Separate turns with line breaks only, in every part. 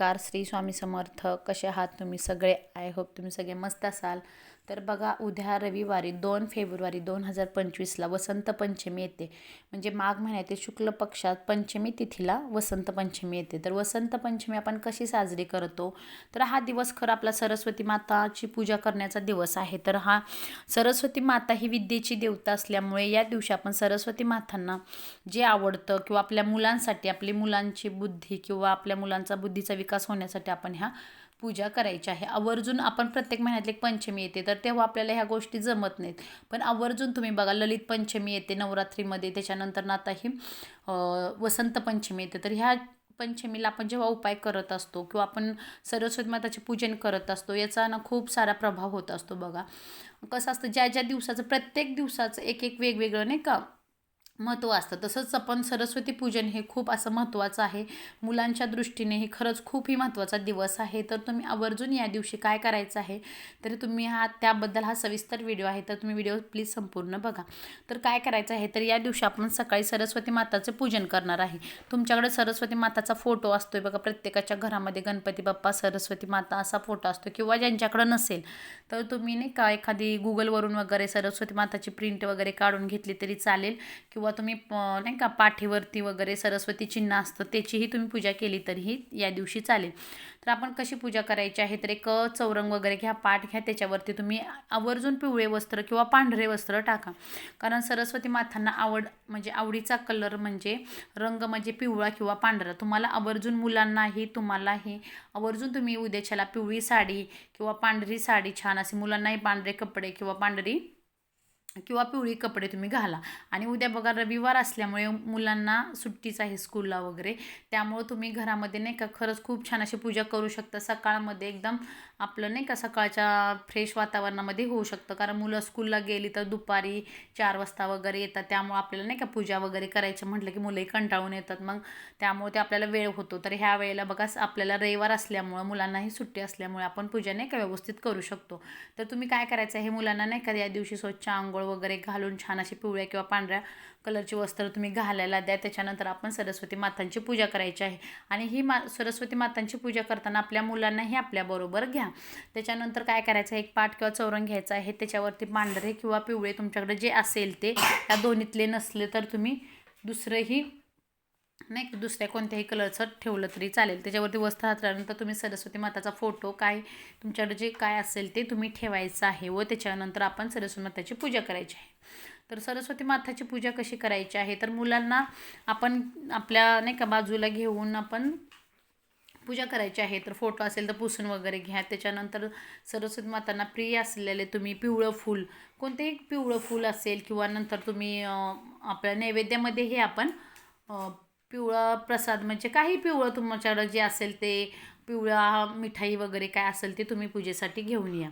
नमस्कार. श्री स्वामी समर्थ. कसे आहात तुम्ही सगळे? आय होप तुम्ही सगळे मस्त असाल. तर बघा उद्या रविवारी दोन फेब्रुवारी दोन हजार पंचवीसला वसंत पंचमी येते. म्हणजे माघ महिन्यातील शुक्ल पक्षात पंचमी तिथीला वसंत पंचमी येते. तर वसंत पंचमी आपण कशी साजरी करतो? तर हा दिवस खरं आपला सरस्वती माताची पूजा करण्याचा दिवस आहे. तर हा सरस्वती माता ही विद्येची देवता असल्यामुळे या दिवशी आपण सरस्वती मातांना जे आवडतं किंवा आपल्या मुलांसाठी आपली मुलांची बुद्धी किंवा आपल्या मुलांचा बुद्धीचा विकास होण्यासाठी आपण ह्या पूजा करायची आहे. आवर्जून आपण प्रत्येक महिन्यातली एक पंचमी येते. तर तेव्हा आपल्याला ह्या गोष्टी जमत नाहीत. पण आवर्जून तुम्ही बघा ललित पंचमी येते नवरात्रीमध्ये. त्याच्यानंतर ना आता ही वसंत पंचमी येते. तर ह्या पंचमीला आपण जेव्हा उपाय करत असतो किंवा आपण सरस्वती माताचे पूजन करत असतो याचा ना खूप सारा प्रभाव होत असतो बघा. कसं असतं ज्या ज्या दिवसाचं प्रत्येक दिवसाचं एक एक वेगवेगळं नाही का? महत्त्व असतं. तसंच आपण सरस्वती पूजन हे खूप असं महत्त्वाचं आहे. मुलांच्या दृष्टीने हे खरंच खूपही महत्त्वाचा दिवस आहे. तर तुम्ही आवर्जून या दिवशी काय करायचं आहे? तर तुम्ही हा त्याबद्दल हा सविस्तर व्हिडिओ आहे. तर तुम्ही व्हिडिओ प्लीज संपूर्ण बघा. तर काय करायचं आहे? तर या दिवशी आपण सकाळी सरस्वती माताचं पूजन करणार आहे. तुमच्याकडे सरस्वती माताचा फोटो असतोय बघा. प्रत्येकाच्या घरामध्ये गणपती बाप्पा सरस्वती माता असा फोटो असतो किंवा ज्यांच्याकडं नसेल. तर तुम्ही नाही का एखादी गुगलवरून वगैरे सरस्वती माताची प्रिंट वगैरे काढून घेतली तरी चालेल. किंवा किंवा तुम्ही नाही का पाठीवरती वगैरे सरस्वती चिन्ह असतं त्याचीही तुम्ही पूजा केली तरीही या दिवशी चालेल. तर आपण कशी पूजा करायची आहे? तर एक चौरंग वगैरे घ्या पाठ घ्या त्याच्यावरती तुम्ही आवर्जून पिवळे वस्त्र किंवा पांढरे वस्त्र टाका. कारण सरस्वती माथांना आवड म्हणजे आवडीचा कलर म्हणजे रंग म्हणजे पिवळा किंवा पांढरा. तुम्हाला आवर्जून मुलांनाही तुम्हालाही आवर्जून तुम्ही उद्याच्याला पिवळी साडी किंवा पांढरी साडी छान असे मुलांनाही पांढरे कपडे किंवा पांढरी किंवा पिवळी कपडे तुम्ही घाला. आणि उद्या बघा रविवार असल्यामुळे मुलांना सुट्टीच आहे स्कूलला वगैरे. त्यामुळं तुम्ही घरामध्ये नाही का खरंच खूप छान अशी पूजा करू शकता. सकाळमध्ये एकदम आपलं नाही का सकाळच्या फ्रेश वातावरणामध्ये होऊ शकतं. कारण मुलं स्कूलला गेली तर दुपारी चार वाजता वगैरे येतात. त्यामुळं आपल्याला नाही का पूजा वगैरे करायचं म्हटलं की मुलंही कंटाळून येतात. मग त्यामुळे ते आपल्याला वेळ होतो. तर ह्या वेळेला बघा आपल्याला रविवार असल्यामुळं मुलांनाही सुट्टी असल्यामुळे आपण पूजा नाही का व्यवस्थित करू शकतो. तर तुम्ही काय करायचं आहे मुलांना नाही का या दिवशी स्वच्छ आंघोळ वगैरे घालून छान अशी पिवळ्या किंवा पांढऱ्या कलरची वस्त्र तुम्ही घालायला द्या. त्याच्यानंतर आपण सरस्वती मातांची पूजा करायची आहे. आणि ही मा सरस्वती मातांची पूजा करताना आपल्या मुलांनाही आपल्याबरोबर घ्या. त्याच्यानंतर काय करायचं? आहे एक पाठ किंवा चौरंग घ्यायचा आहे. त्याच्यावरती पांढरे किंवा पिवळे तुमच्याकडे जे असेल ते त्या दोन्हीतले नसले तर तुम्ही दुसरंही नाही की दुसऱ्या कोणत्याही कलरचं ठेवलं तरी चालेल. त्याच्यावरती वस्त्र हातल्यानंतर तुम्ही सरस्वती माताचा फोटो काय तुमच्याकडे जे काय असेल ते तुम्ही ठेवायचं आहे व त्याच्यानंतर आपण सरस्वती माताची पूजा करायची आहे. तर सरस्वती माताची पूजा कशी करायची आहे? तर मुलांना आपण आपल्या नाही का बाजूला घेऊन आपण पूजा करायची आहे. तर फोटो असेल तर पुसून वगैरे घ्या. त्याच्यानंतर सरस्वती मातांना प्रिय असलेले तुम्ही पिवळं फूल कोणतेही पिवळं फूल असेल किंवा नंतर तुम्ही आपल्या नैवेद्यामध्ये हे आपण पिवळा प्रसाद म्हणजे काही पिवळं तुमच्याकडं जे असेल ते पिवळा मिठाई वगैरे काय असेल ते तुम्ही पूजेसाठी घेऊन या.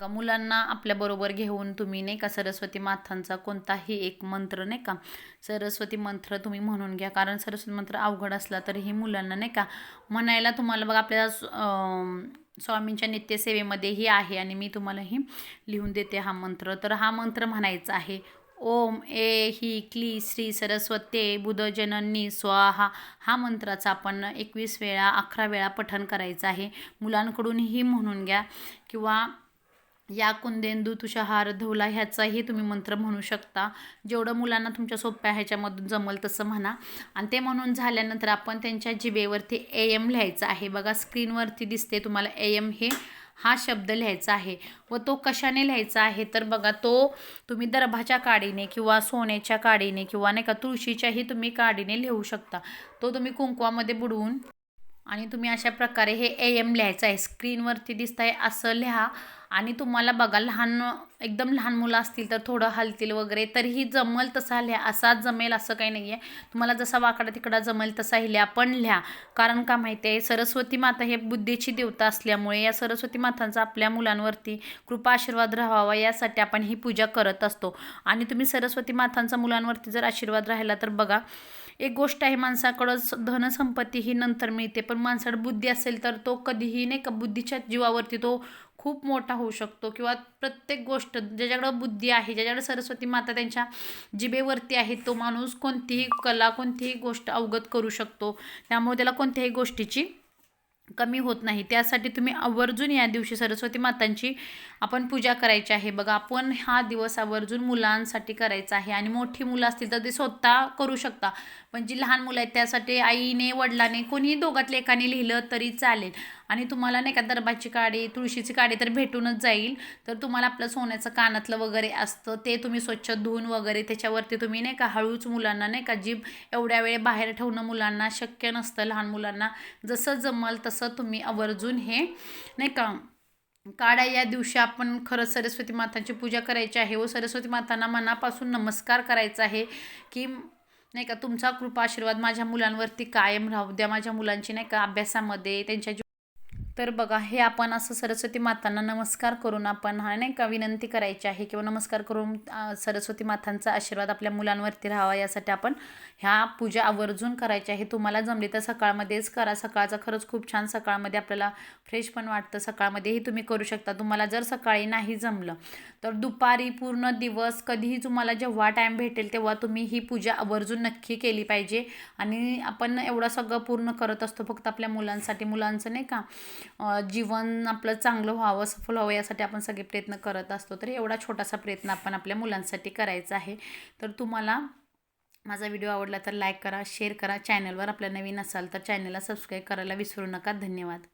का मुलांना आपल्याबरोबर घेऊन तुम्ही नाही का सरस्वती माथांचा कोणताही एक मंत्र नाही का सरस्वती मंत्र तुम्ही म्हणून घ्या. कारण सरस्वती मंत्र अवघड असला तरीही मुलांना नाही का म्हणायला तुम्हाला बघा आपल्या स्वामींच्या नित्यसेवेमध्येही आहे आणि मी तुम्हालाही लिहून देते हा मंत्र. तर हा मंत्र म्हणायचा आहे ओम ए ही क्ली श्री सरस्वते बुधजननी स्वाहा. हा मंत्राचा आपण एकवीस वेळा अकरा वेळा पठण करायचं आहे. मुलांकडूनही म्हणून घ्या किंवा या कुंदेंदू तुषाहार धवला ह्याचाही तुम्ही मंत्र म्हणू शकता. जेवढं मुलांना तुमच्या सोप्या ह्याच्यामधून जमल तसं म्हणा. आणि ते म्हणून झाल्यानंतर आपण त्यांच्या जिभेवरती ए एम लिहायचं आहे. बघा स्क्रीनवरती दिसते तुम्हाला ए एम हे. हा शब्द लिहायचा आहे व तो कशाने लिहायचा आहे? तर बघा तो तुम्ही दर्भाच्या काडीने किंवा सोन्याच्या काडीने किंवा नाही का तुळशीच्याही तुम्ही काडीने लिहू शकता. तो तुम्ही कुंकवामध्ये बुडवून आणि तुम्ही अशा प्रकारे हे ए एम लिहायचं आहे. स्क्रीनवरती दिसत आहे असं लिहा. आणि तुम्हाला बघा लहान एकदम लहान मुलं असतील तर थोडं हलतील वगैरे तरीही जमल तसा लिहा. असाच जमेल असं काही नाही आहे तुम्हाला जसा वाकडा तिकडा जमेल तसाही लिहा पण लिहा. कारण का माहिती आहे सरस्वती माता हे बुद्धीची देवता असल्यामुळे या सरस्वती मातांचा आपल्या मुलांवरती कृपा आशीर्वाद राहावा यासाठी आपण ही पूजा करत असतो. आणि तुम्ही सरस्वती मातांचा मुलांवरती जर आशीर्वाद राहिला तर बघा एक गोष्ट आहे माणसाकडं स- धनसंपत्ती ही नंतर मिळते. पण माणसाकडे बुद्धी असेल तर तो कधीही नाही का बुद्धीच्या जीवावरती तो खूप मोठा होऊ शकतो किंवा प्रत्येक गोष्ट ज्याच्याकडं बुद्धी आहे ज्याच्याकडे सरस्वती माता त्यांच्या जिभेवरती आहे तो माणूस कोणतीही कला कोणतीही गोष्ट अवगत करू शकतो. त्यामुळे त्याला कोणत्याही गोष्टीची कमी होत नाही. त्यासाठी तुम्ही आवर्जून या दिवशी सरस्वती मातांची आपण पूजा करायची आहे. बघा आपण हा दिवस आवर्जून मुलांसाठी करायचा आहे. आणि मोठी मुलं असतील तर ते स्वतः करू शकता. पण जी लहान मुलं आहेत त्यासाठी आईने वडिलाने कोणीही दोघातल्या एकाने लिहिलं तरी चालेल. आणि तुम्हाला नाही का दरबाची काडी तुळशीची काडी तर भेटूनच जाईल. तर तुम्हाला आपलं सोन्याचं कानातलं वगैरे असतं ते तुम्ही स्वच्छ धुवून वगैरे त्याच्यावरती तुम्ही नाही का हळूच मुलांना नाही का जी एवढ्या वेळ बाहेर ठेवणं मुलांना शक्य नसतं लहान मुलांना. जसं जमल तसं तुम्ही आवर्जून हे नाही का काढा. या दिवशी आपण खरंच सरस्वती मातांची पूजा करायची आहे. व सरस्वती मातांना मनापासून नमस्कार करायचा आहे की नाही का तुमचा कृपा आशीर्वाद माझ्या मुलांवरती कायम राहू द्या. माझ्या मुलांची नाही का अभ्यासामध्ये त्यांच्या तर बघा हे आपण असं सरस्वती मातांना नमस्कार करून आपण हा नाही का विनंती करायची आहे किंवा नमस्कार करून सरस्वती मातांचा आशीर्वाद आपल्या मुलांवरती राहावा यासाठी आपण ह्या पूजा आवर्जून करायची आहे. तुम्हाला जमली तर सकाळमध्येच करा. सकाळचा खरंच खूप छान सकाळमध्ये आपल्याला फ्रेश पण वाटतं. सकाळमध्येही तुम्ही करू शकता. तुम्हाला जर सकाळी नाही जमलं तर दुपारी पूर्ण दिवस कधीही तुम्हाला जेव्हा टाईम भेटेल तेव्हा तुम्ही ही पूजा आवर्जून नक्की केली पाहिजे. आणि आपण एवढं सगळं पूर्ण करत असतो फक्त आपल्या मुलांसाठी. मुलांचं नाही का जीवन आपलं चांगलं व्हावं सफल व्हावं यासाठी आपण सगळे प्रयत्न करत असतो. तर एवढा छोटासा प्रयत्न आपण आपल्या मुलांसाठी करायचा आहे. तर तुम्हाला माझा व्हिडिओ आवडला तर लाईक करा शेअर करा. चॅनलवर आपल्या नवीन असाल तर चॅनलला सबस्क्राईब करायला विसरू नका. धन्यवाद.